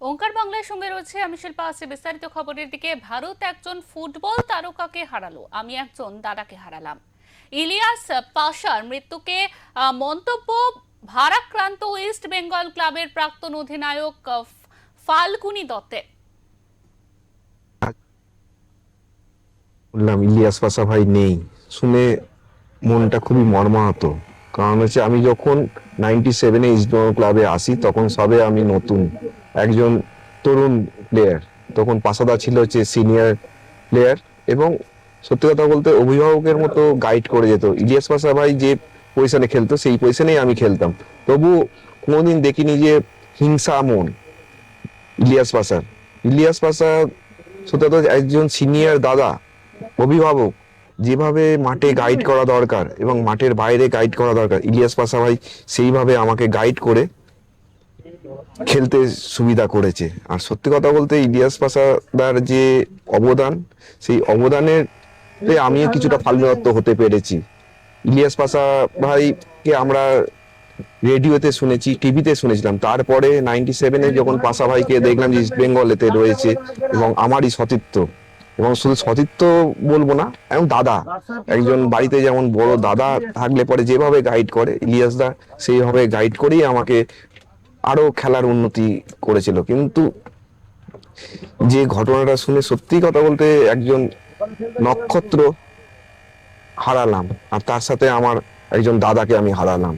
ওঙ্কার বাংলার সঙ্গে রয়েছে আমি শিল্পা আছে বিস্তারিত খবরের দিকে। ভারত একজন ফুটবল তারকাকে হারালো, আমি একজন দাদাকে হারালাম। ইলিয়াস পাশার মৃত্যুকে মন্তব্য, ভারাক্রান্ত ইস্ট বেঙ্গল ক্লাবের প্রাক্তন অধিনায়ক ফাল্গুনি দত্তের। বললাম, ইলিয়াস পাশা ভাই নেই। শুনে মনটা খুবই মর্মাহত। কারণ হচ্ছে আমি যখন নাইনটি সেভেনে ইস্টবেঙ্গল ক্লাবে আসি, তখন সবে আমি নতুন। একজন তরুণ প্লেয়ার তখন পাশাদা ছিল হচ্ছে সিনিয়র প্লেয়ার এবং সত্যি কথা বলতে অভিভাবকের মতো গাইড করে যেত। ইলিয়াস পাশা ভাই যে পজিশনে খেলতো, সেই পজিশনেই আমি খেলতাম। তবু কোনোদিন দেখিনি যে হিংসা মন ইলিয়াস পাশার। ইলিয়াস পাশা সত্যি কথা একজন সিনিয়র দাদা, অভিভাবক, যেভাবে মাঠে গাইড করা দরকার এবং মাঠের বাইরে গাইড করা দরকার, ইলিয়াস পাশা ভাই সেইভাবে আমাকে গাইড করে খেলতে সুবিধা করেছে। আর সত্যি কথা বলতে ইলিয়াস পাশাদার যে অবদান, সেই অবদানের আমিও কিছুটা ফালমিদত্ত হতে পেরেছি। ইলিয়াস পাশা ভাইকে আমরা রেডিওতে শুনেছি, টিভিতে শুনেছিলাম। তারপরে নাইনটি সেভেনে যখন পাশা ভাইকে দেখলাম যে ইস্ট বেঙ্গলেতে রয়েছে এবং আমারই সতীর্থ, এবং শুধু সতীর্থ বলব না, এবং দাদা, একজন বাড়িতে যেমন বড় দাদা থাকলে পরে যেভাবে গাইড করে, ইলিয়াস দা সেইভাবে গাইড করেই আমাকে আরও খেলার উন্নতি করেছিল। কিন্তু যে ঘটনাটা শুনে সত্যি কথা বলতে একজন নক্ষত্র হারালাম। আর তার সাথে আমার একজন দাদাকে আমি হারালাম।